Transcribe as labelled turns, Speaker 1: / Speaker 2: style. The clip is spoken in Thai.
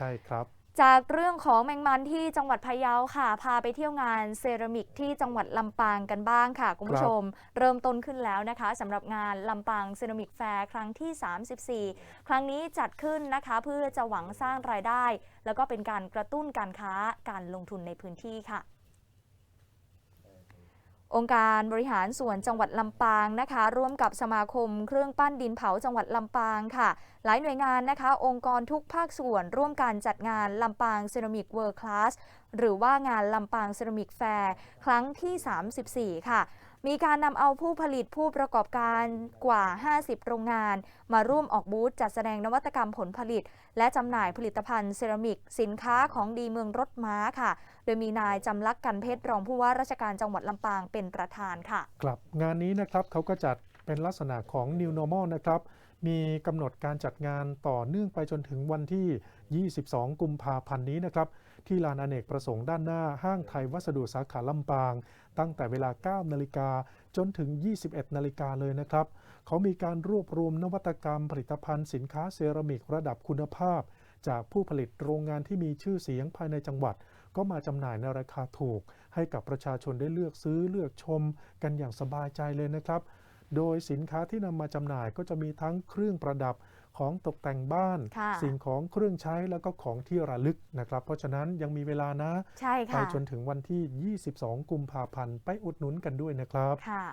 Speaker 1: ใช่ครับ
Speaker 2: จากเรื่องของแมงมันที่จังหวัดพะเยาค่ะ พาไปเที่ยวงานเซรามิกที่จังหวัดลำปางกันบ้างค่ะ คุณผู้ชม เริ่มต้นขึ้นแล้วนะคะสำหรับงานลำปางเซรามิกแฟร์ครั้งที่ 34 ครั้งนี้จัดขึ้นนะคะ เพื่อจะหวังสร้างรายได้ แล้วก็เป็นการกระตุ้นการค้าการลงทุนในพื้นที่ค่ะ องค์การบริหารส่วนจังหวัดลำปางนะคะ ร่วมกับสมาคมเครื่องปั้นดินเผาจังหวัดลำปางค่ะ หลายหน่วยงานนะคะ องค์กรทุกภาคส่วนร่วมการจัดงานลำปางเซรามิกเวิร์คลาสหรือว่างานลำปางเซรามิกแฟร์ครั้งที่ 34 ค่ะ มีการนำเอาผู้ผลิตผู้ประกอบการกว่า 50 โรงงาน มาร่วมออกบูธจัดแสดงนวัตกรรมผลผลิต และจำหน่ายผลิตภัณฑ์เซรามิก สินค้าของดีเมืองรถม้าค่ะ โดยมีนายจำลักกันเพชรรองผู้ว่าราชการจังหวัดลำปางเป็นประธานค่ะ
Speaker 1: ครับงานนี้นะครับเขาก็จัด เป็นลักษณะของ New Normal นะครับ มีกำหนดการจัดงานต่อเนื่องไปจนถึงวันที่ 22 กุมภาพันธ์นี้นะครับ ที่ลานอเนกประสงค์ด้านหน้าห้างไทยวัสดุสาขาลำปาง ตั้งแต่เวลา 9 นาฬิกาจนถึง 21 นาฬิกาเลยนะครับ เขามีการรวบรวมนวัตกรรมผลิตภัณฑ์สินค้าเซรามิกระดับคุณภาพ จากผู้ผลิตโรงงานที่มีชื่อเสียงภายในจังหวัดก็มาจำหน่ายในราคาถูก ให้กับประชาชนได้เลือกซื้อเลือกชม กันอย่างสบายใจเลยนะครับ โดยสินค้าที่นำมาจำหน่ายก็จะมีทั้งเครื่องประดับของตกแต่งบ้าน
Speaker 2: ค่ะ
Speaker 1: สิ่งของเครื่องใช้แล้วก็ของที่ระลึกนะครับ เพราะฉะนั้นยังมีเวลานะ
Speaker 2: ใช่
Speaker 1: ไป
Speaker 2: ค่ะ
Speaker 1: จนถึงวันที่ 22 กุมภาพันธ์ไปอุดหนุนกันด้วยนะครับ
Speaker 2: ค่ะ